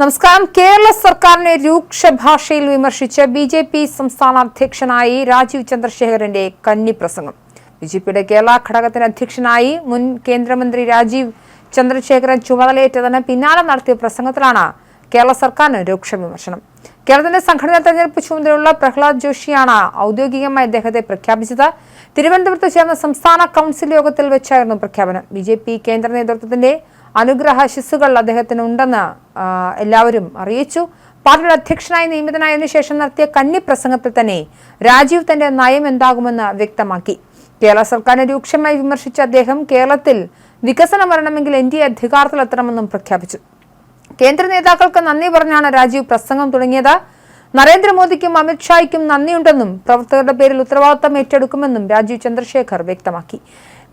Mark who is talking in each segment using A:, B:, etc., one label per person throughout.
A: നമസ്കാരം. കേരള സർക്കാരിനെ രൂക്ഷ ഭാഷയിൽ വിമർശിച്ച ബി ജെ പി സംസ്ഥാന അധ്യക്ഷനായി രാജീവ് ചന്ദ്രശേഖരന്റെ കന്നി പ്രസംഗം. ബി ജെ പിയുടെ കേരള ഘടകത്തിന് അധ്യക്ഷനായി മുൻ കേന്ദ്രമന്ത്രി രാജീവ് ചന്ദ്രശേഖരൻ ചുമതലയേറ്റതിന് പിന്നാലെ നടത്തിയ പ്രസംഗത്തിലാണ് കേരള സർക്കാരിന് രൂക്ഷ വിമർശനം. കേരളത്തിന്റെ സംഘടനാ തെരഞ്ഞെടുപ്പ് ചുമതലയുള്ള പ്രഹ്ലാദ് ജോഷിയാണ് ഔദ്യോഗികമായി അദ്ദേഹത്തെ പ്രഖ്യാപിച്ചത്. തിരുവനന്തപുരത്ത് ചേർന്ന സംസ്ഥാന കൗൺസിൽ യോഗത്തിൽ വെച്ചായിരുന്നു പ്രഖ്യാപനം. ബി കേന്ദ്ര നേതൃത്വത്തിന്റെ അനുഗ്രഹാശിസ്സുകൾ അദ്ദേഹത്തിന് ഉണ്ടെന്ന് എല്ലാവരും അറിയിച്ചു. പാർട്ടിയുടെ അധ്യക്ഷനായി നിയമിതനായതിനു ശേഷം നടത്തിയ കന്നി പ്രസംഗത്തിൽ തന്നെ രാജീവ് തന്റെ നയം എന്താകുമെന്ന് വ്യക്തമാക്കി. കേരള സർക്കാരിനെ രൂക്ഷമായി വിമർശിച്ച അദ്ദേഹം കേരളത്തിൽ വികസനം വരണമെങ്കിൽ എൻ ഡി എ അധികാരത്തിലെത്തണമെന്നും പ്രഖ്യാപിച്ചു. കേന്ദ്ര നേതാക്കൾക്ക് നന്ദി പറഞ്ഞാണ് രാജീവ് പ്രസംഗം തുടങ്ങിയത്. നരേന്ദ്രമോദിക്കും അമിത്ഷായ്ക്കും നന്ദിയുണ്ടെന്നും പ്രവർത്തകരുടെ പേരിൽ ഉത്തരവാദിത്തം ഏറ്റെടുക്കുമെന്നും രാജീവ് ചന്ദ്രശേഖർ വ്യക്തമാക്കി.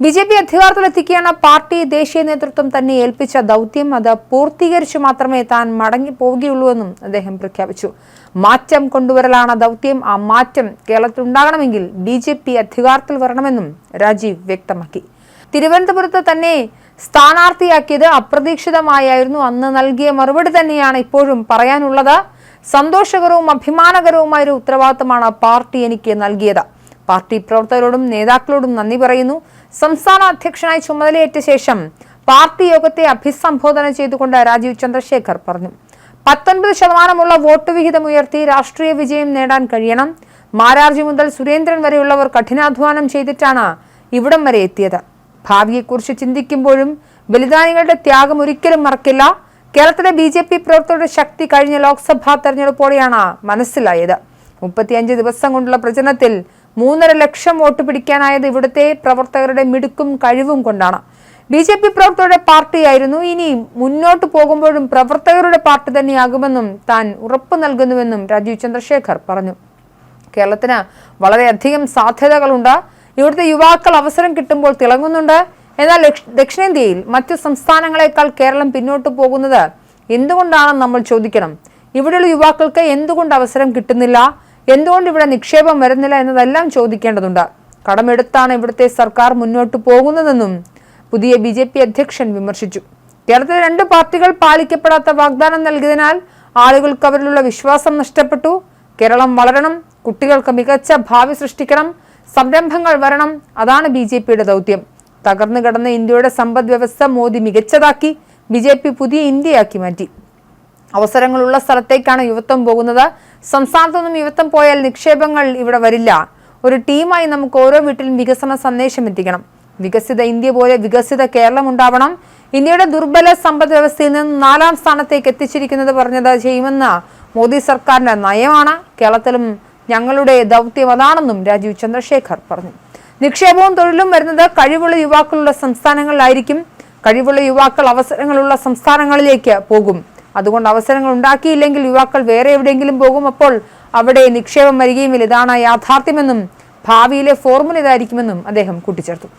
A: ബി ജെ പി അധികാരത്തിലെത്തിക്കുകയാണ് പാർട്ടി ദേശീയ നേതൃത്വം തന്നെ ഏൽപ്പിച്ച ദൗത്യം. അത് പൂർത്തീകരിച്ചു മാത്രമേ താൻ മടങ്ങി പോവുകയുള്ളൂവെന്നും അദ്ദേഹം പ്രഖ്യാപിച്ചു. മാറ്റം കൊണ്ടുവരലാണ് ദൗത്യം. ആ മാറ്റം കേരളത്തിൽ ഉണ്ടാകണമെങ്കിൽ ബി ജെ പി അധികാരത്തിൽ വരണമെന്നും രാജീവ് വ്യക്തമാക്കി. തിരുവനന്തപുരത്ത് തന്നെ സ്ഥാനാർത്ഥിയാക്കിയത് അപ്രതീക്ഷിതമായായിരുന്നു. അന്ന് നൽകിയ മറുപടി തന്നെയാണ് ഇപ്പോഴും പറയാനുള്ളത്. സന്തോഷകരവും അഭിമാനകരവുമായ ഒരു ഉത്തരവാദിത്തമാണ് പാർട്ടി എനിക്ക് നൽകിയത്. പാർട്ടി പ്രവർത്തകരോടും നേതാക്കളോടും നന്ദി പറയുന്നു. സംസ്ഥാന അധ്യക്ഷനായി ചുമതലയേറ്റ ശേഷം പാർട്ടി യോഗത്തെ അഭിസംബോധന ചെയ്തുകൊണ്ട് രാജീവ് ചന്ദ്രശേഖർ പറഞ്ഞു. പത്തൊൻപത് ശതമാനമുള്ള വോട്ട് വിഹിതം ഉയർത്തി രാഷ്ട്രീയ വിജയം നേടാൻ കഴിയണം. മാരാർജി മുതൽ സുരേന്ദ്രൻ വരെയുള്ളവർ കഠിനാധ്വാനം ചെയ്തിട്ടാണ് ഇവിടം വരെ എത്തിയത്. ഭാവിയെക്കുറിച്ച് ചിന്തിക്കുമ്പോഴും ബലിദാനികളുടെ ത്യാഗം ഒരിക്കലും മറക്കില്ല. കേരളത്തിലെ ബി ജെ പി പ്രവർത്തകരുടെ ശക്തി കഴിഞ്ഞ ലോക്സഭാ തെരഞ്ഞെടുപ്പോടെയാണ് മനസ്സിലായത്. മുപ്പത്തിയഞ്ച് ദിവസം കൊണ്ടുള്ള പ്രചരണത്തിൽ മൂന്നര ലക്ഷം വോട്ട് പിടിക്കാനായത് ഇവിടുത്തെ പ്രവർത്തകരുടെ മിടുക്കും കഴിവും കൊണ്ടാണ്. ബി ജെ പി പ്രവർത്തകരുടെ പാർട്ടിയായിരുന്നു. ഇനി മുന്നോട്ട് പോകുമ്പോഴും പ്രവർത്തകരുടെ പാർട്ടി തന്നെയാകുമെന്നും താൻ ഉറപ്പ് നൽകുന്നുവെന്നും രാജീവ് ചന്ദ്രശേഖർ പറഞ്ഞു. കേരളത്തിന് വളരെയധികം സാധ്യതകളുണ്ട്. ഇവിടുത്തെ യുവാക്കൾ അവസരം കിട്ടുമ്പോൾ തിളങ്ങുന്നുണ്ട്. എന്നാൽ ദക്ഷിണേന്ത്യയിൽ മറ്റു സംസ്ഥാനങ്ങളെക്കാൾ കേരളം പിന്നോട്ട് പോകുന്നത് എന്തുകൊണ്ടാണെന്ന് നമ്മൾ ചോദിക്കണം. ഇവിടെയുള്ള യുവാക്കൾക്ക് എന്തുകൊണ്ട് അവസരം കിട്ടുന്നില്ല? എന്തുകൊണ്ട് ഇവിടെ നിക്ഷേപം വരുന്നില്ല എന്നതെല്ലാം ചോദിക്കേണ്ടതുണ്ട്. കടമെടുത്താണ് ഇവിടുത്തെ സർക്കാർ മുന്നോട്ട് പോകുന്നതെന്നും പുതിയ ബി ജെ പി അധ്യക്ഷൻ വിമർശിച്ചു. കേരളത്തിലെ രണ്ട് പാർട്ടികൾ പാലിക്കപ്പെടാത്ത വാഗ്ദാനം നൽകിയതിനാൽ ആളുകൾക്ക് അവരിലുള്ള വിശ്വാസം നഷ്ടപ്പെട്ടു. കേരളം വളരണം കുട്ടികൾക്ക് മികച്ച ഭാവി സൃഷ്ടിക്കണം സംരംഭങ്ങൾ വരണം അതാണ് ബി ജെ പിയുടെ ദൗത്യം. തകർന്നു കിടന്ന ഇന്ത്യയുടെ സമ്പദ് വ്യവസ്ഥ മോദി മികച്ചതാക്കി ബി ജെ പി പുതിയ ഇന്ത്യയാക്കി മാറ്റി. അവസരങ്ങളുള്ള സ്ഥലത്തേക്കാണ് യുവത്വം പോകുന്നത്. സംസ്ഥാനത്തു നിന്നും യുവത്വം പോയാൽ നിക്ഷേപങ്ങൾ ഇവിടെ വരില്ല. ഒരു ടീമായി നമുക്ക് ഓരോ വീട്ടിലും വികസന സന്ദേശം എത്തിക്കണം. വികസിത ഇന്ത്യ പോലെ വികസിത കേരളം ഉണ്ടാവണം. ഇന്ത്യയുടെ ദുർബല സമ്പദ് വ്യവസ്ഥയിൽ നിന്ന് നാലാം സ്ഥാനത്തേക്ക് എത്തിച്ചിരിക്കുന്നത് പറഞ്ഞത് ചെയ്യുമെന്ന മോദി സർക്കാരിന്റെ നയമാണ്. കേരളത്തിലും ഞങ്ങളുടെ ദൗത്യം അതാണെന്നും രാജീവ് ചന്ദ്രശേഖർ പറഞ്ഞു. നിക്ഷേപവും തൊഴിലും വരുന്നത് കഴിവുള്ള യുവാക്കളുള്ള സംസ്ഥാനങ്ങളിലായിരിക്കും. കഴിവുള്ള യുവാക്കൾ അവസരങ്ങളുള്ള സംസ്ഥാനങ്ങളിലേക്ക് പോകും. അതുകൊണ്ട് അവസരങ്ങൾ ഉണ്ടാക്കിയില്ലെങ്കിൽ യുവാക്കൾ വേറെ എവിടെയെങ്കിലും പോകും. അപ്പോൾ അവിടെ നിക്ഷേപം വരികയുമില്ല ഇതാണ് യാഥാർത്ഥ്യമെന്നും ഭാവിയിലെ ഫോർമുല ഇതായിരിക്കുമെന്നും അദ്ദേഹം കൂട്ടിച്ചേർത്തു.